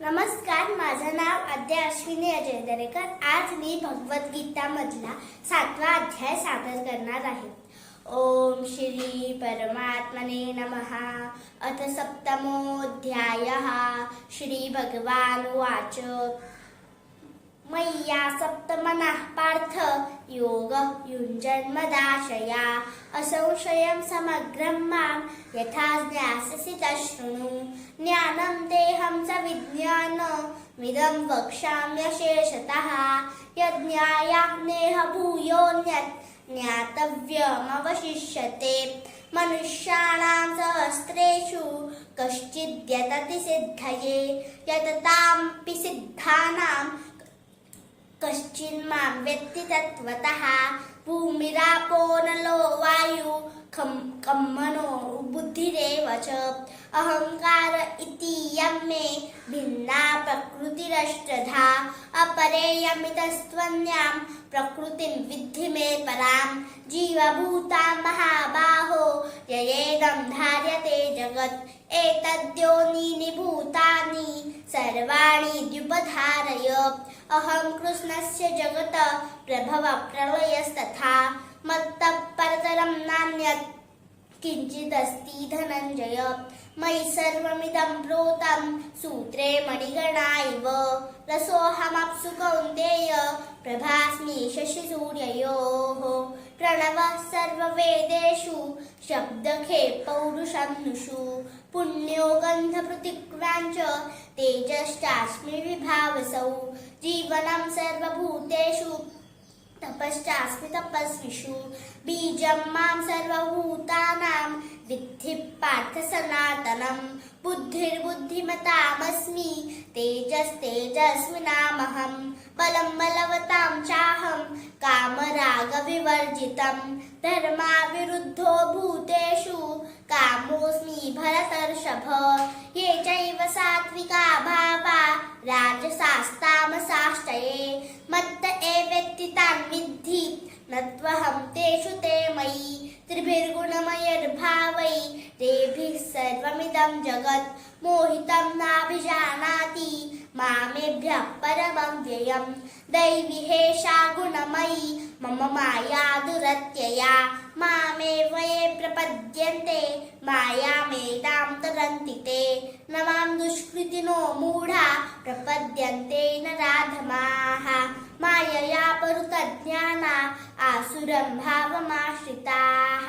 नमस्कार माझं नाव आद्या अश्विनी अजय दरेकर आज मी भगवद्गीता मधला सातवा अध्याय सादर करणार आहे. ओम श्री परमात्मने नमः. अथ सप्तमोऽध्यायः. श्री भगवान वाच मय्या सप्तमनः पार्थ. युञ्जन्मदाशया असंशयं समग्रं मां यथा ज्ञास्यसि तशृणु ज्ञानं देहं च विज्ञानमिदं वक्ष्याम्यशेषतः यज्ञायाग्नेह भूयोऽन्यत् ज्ञातव्यमवशिष्यते। मनुष्याणां सहस्रेषु कश्चिद्यतति सिद्धये। यततामपि सिद्धानां कश्चिन्मां व्यक्तितत्त्वतः। नलो वायु बुद्धिरेव च अहङ्कार इति मे भिन्ना प्रकृतिरष्टधा। अपरेयमितस्त्वन्यां प्रकृतिं विद्धि मे जीवभूता महाबाहो, ययेदं धार्यते जगत्। भूतानि सर्वाणि द्युपधारय। अहं कृष्णस्य जगत प्रभव प्रलयस्तथा। मत्तः परतरं नान्यत् किञ्चिदस्ति धनञ्जय। मयि सर्वमिदं प्रोतं सूत्रे मणिगणा इव। रसोऽहमप्सु कौन्तेय प्रभास्मि शशिसूर्ययोः। प्रणवः सर्ववेदेषु शब्दखे पौरुषं नुषु पुण्यो गन्धपृथिक्वाञ्च तेजश्चास्मि विभावसौ जीवनं सर्वभूतेषु। तपश्चास्मि तपस्विषु, बीजं माँ सर्वभूतानां, विद्धि पार्थ सनातनं, बुद्धिर्बुद्धिमतामस्मि, तेजस्तेजस्विनामहं, बलं बलवतां चाहं, कामरागविवर्जितं, धर्माविरुद्धो भूतेषु, कामोऽस्मि भरतर्षभ, ये चैव सात्विका भावा, राजसास्तामसाश्चये, मत्त त्वहं तेषु ते मयि। त्रिभिर्गुणमयर्भावै तेभिः सर्वमिदं जगत् मोहितं मामेभ्यः परमं व्ययं दैविहेषा गुणमयी मम माया दुरत्यया मामेव ये प्रपद्यन्ते मायामेतां तरन्ति ते न मां दुष्कृतिनो मूढा प्रपद्यन्ते न राधमाः मायया परुतज्ञाना आसुरं भावमाश्रिताः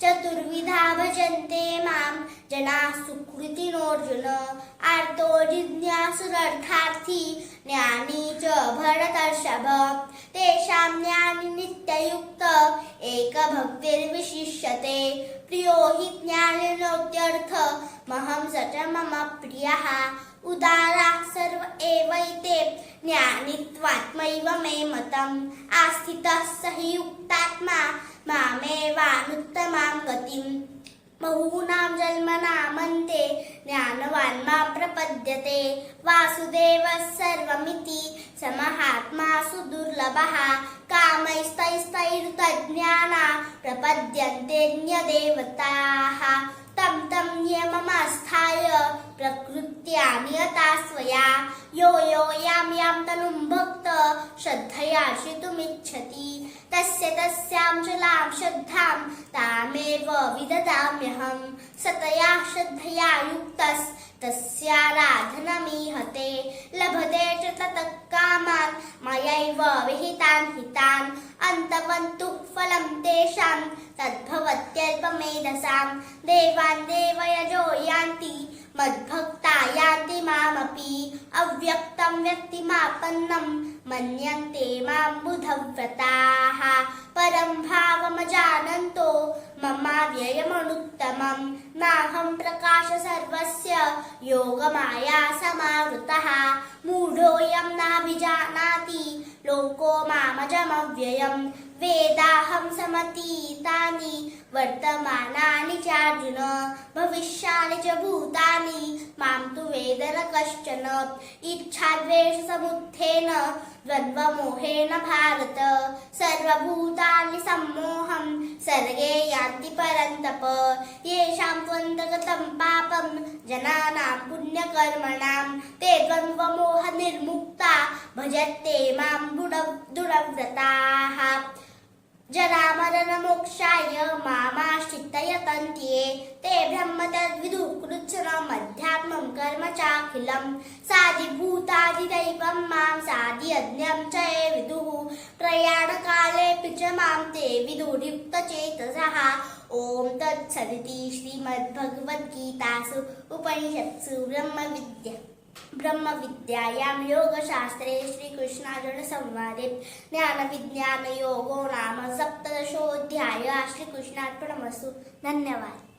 चतुर्विधा भजन्ते माँ जनाः सुकृतिनोऽर्जुन। आर्तो जिज्ञासुरर्थार्थी ज्ञानी च भरतर्षभ। तेषां ज्ञानि नित्ययुक्त, एकभक्तिर्विशिष्यते। प्रियो हि ज्ञानिनोत्यर्थ महं स च मम प्रियः। उदाराः सर्व एवैते, ज्ञानित्वात्मैव मे मतम्। आस्थितः स हि युक्तात्मा, मामेवानुत्तमां गतिम्। बहूनां जन्मनामन्ते ज्ञानवान् माँ प्रपद्यते। वासुदेवः सर्वमिति स महात्मा सुदुर्लभः कामैस्तैस्तैरुतज्ञाना प्रपद्यन्ते न्यदेवताः तं नियममास्थाय प्रकृत्या नियता स्वया यो यो, यां यां तनुं भक्त श्रद्धया शितुमिच्छति तस्य, तस्यां चलां श्रद्धां तामेव विददाम्यहं सतया श्रद्धया युक्तस्तस्याराधनमीहते लभते च ततः कामान् मयैव विहितान् हितान्। अन्तवन्तु फलं तेषां तद्भवत्यल्पमेधसां। देवान् देवयजो यान्ति, मद्भक्ता यान्ति मामपि। अव्यक्तं व्यक्तिमापन्नं मन्यन्ते माँ बुधव्रताः। परं भावमजानन्तो ममाव्ययमनुत्तमं। नाहं प्रकाश सर्वस्य योगमाया समावृतः मूढोऽयं नाभिजानाति लोको मामजमव्ययं वेदाहं समतीतानि वर्तमानानि चार्जुन भविष्याणि च भूतानि मां तु वेद न कश्चन इच्छाद्वेषसमुत्थेन द्वन्द्वमोहेन भारत। सर्वभूतानि सम्मोहं सर्गे यान्ति परन्तप। येषां त्वन्तगतं पापं जनानां पुण्यकर्मणां ते द्वन्द्वमोहनिर्मुक्ता भजत्ते मां दुरव्रताः। जरामरणमोक्षाय मामाश्चित्तयतन्त्ये ते ब्रह्म कृच्छ्रमध्यात्मं कर्म चाखिलम्। भूतादिदैवं मां साधियज्ञं च ये विदुः। प्रयाणकालेऽपि च मां ते विदुर्युक्तचेतसः। ॐ तत्सदिति श्रीमद्भगवद्गीतासु उपनिषत्सु ब्रह्मविद्या ब्रह्मविद्यायां योगशास्त्रे श्रीकृष्णार्जुनसंवादे ज्ञानविज्ञानयोगो नाम सप्तदशोऽध्यायः। श्रीकृष्णार्पणमस्तु। धन्यवादः।